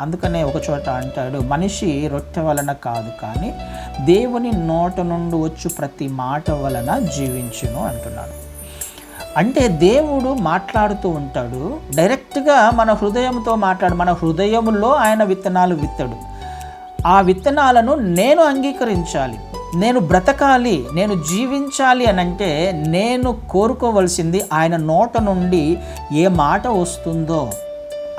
అందుకనే ఒక చోట అంటాడు మనిషి రొట్టె వలన కాదు కానీ దేవుని నోట నుండి వచ్చు ప్రతి మాట వలన జీవించును అంటున్నాడు. అంటే దేవుడు మాట్లాడుతూ ఉంటాడు డైరెక్ట్గా మన హృదయంతో మాట్లాడు మన హృదయంలో ఆయన విత్తనాలు విత్తడు. ఆ విత్తనాలను నేను అంగీకరించాలి నేను బ్రతకాలి నేను జీవించాలి అని అంటే నేను కోరుకోవలసింది ఆయన నోట నుండి ఏ మాట వస్తుందో.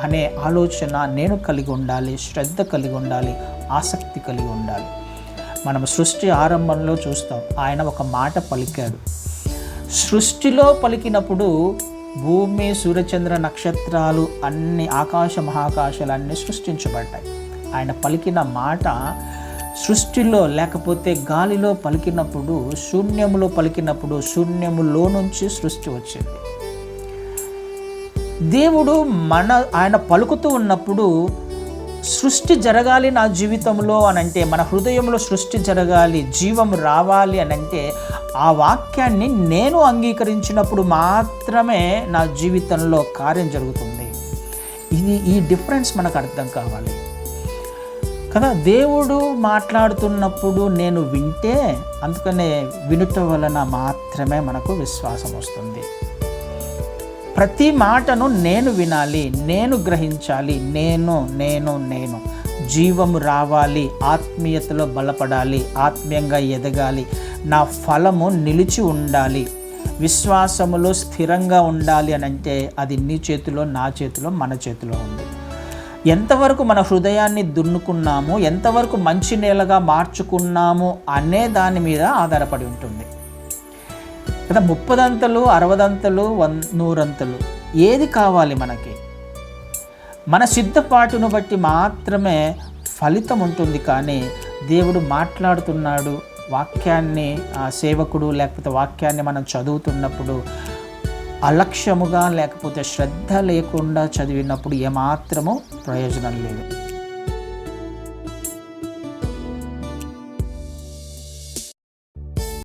అనే ఆలోచన నేను కలిగి ఉండాలి శ్రద్ధ కలిగి ఉండాలి ఆసక్తి కలిగి ఉండాలి. మనం సృష్టి ఆరంభంలో చూస్తాం ఆయన ఒక మాట పలికాడు. సృష్టిలో పలికినప్పుడు భూమి సూర్యచంద్ర నక్షత్రాలు అన్ని ఆకాశ మహాకాశాలన్నీ సృష్టించబడ్డాయి. ఆయన పలికిన మాట సృష్టిలో లేకపోతే గాలిలో పలికినప్పుడు శూన్యములో పలికినప్పుడు శూన్యములో నుంచి సృష్టి వచ్చింది. దేవుడు మన ఆయన పలుకుతూ ఉన్నప్పుడు సృష్టి జరగాలి నా జీవితంలో అని అంటే మన హృదయంలో సృష్టి జరగాలి జీవం రావాలి అని అంటే ఆ వాక్యాన్ని నేను అంగీకరించినప్పుడు మాత్రమే నా జీవితంలో కార్యం జరుగుతుంది. ఇది ఈ డిఫరెన్స్ మనకు అర్థం కావాలి. కదా దేవుడు మాట్లాడుతున్నప్పుడు నేను వింటే అందుకనే వినుట వలన మాత్రమే మనకు విశ్వాసం వస్తుంది. ప్రతి మాటను నేను వినాలి నేను గ్రహించాలి నేను నేను నేను. జీవము రావాలి ఆత్మీయతలో బలపడాలి ఆత్మీయంగా ఎదగాలి. నా ఫలము నిలిచి ఉండాలి. విశ్వాసములో స్థిరంగా ఉండాలి అని అంటే అది నీ చేతిలో నా చేతిలో మన చేతిలో ఉంది. ఎంతవరకు మన హృదయాన్ని దున్నుకున్నాము ఎంతవరకు మంచి నేలగా మార్చుకున్నాము అనే దాని మీద ఆధారపడి ఉంటుంది. కదా ముప్పదంతలు అరవదంతలు వన్ నూరంతలు. ఏది కావాలి మనకి? మన సిద్ధపాటును బట్టి మాత్రమే ఫలితం ఉంటుంది కానీ దేవుడు మాట్లాడుతున్నాడు వాక్యాన్ని ఆ సేవకుడు లేకపోతే వాక్యాన్ని మనం చదువుతున్నప్పుడు అలక్ష్యముగా లేకపోతే శ్రద్ధ లేకుండా చదివినప్పుడు ఏమాత్రము ప్రయోజనం లేదు.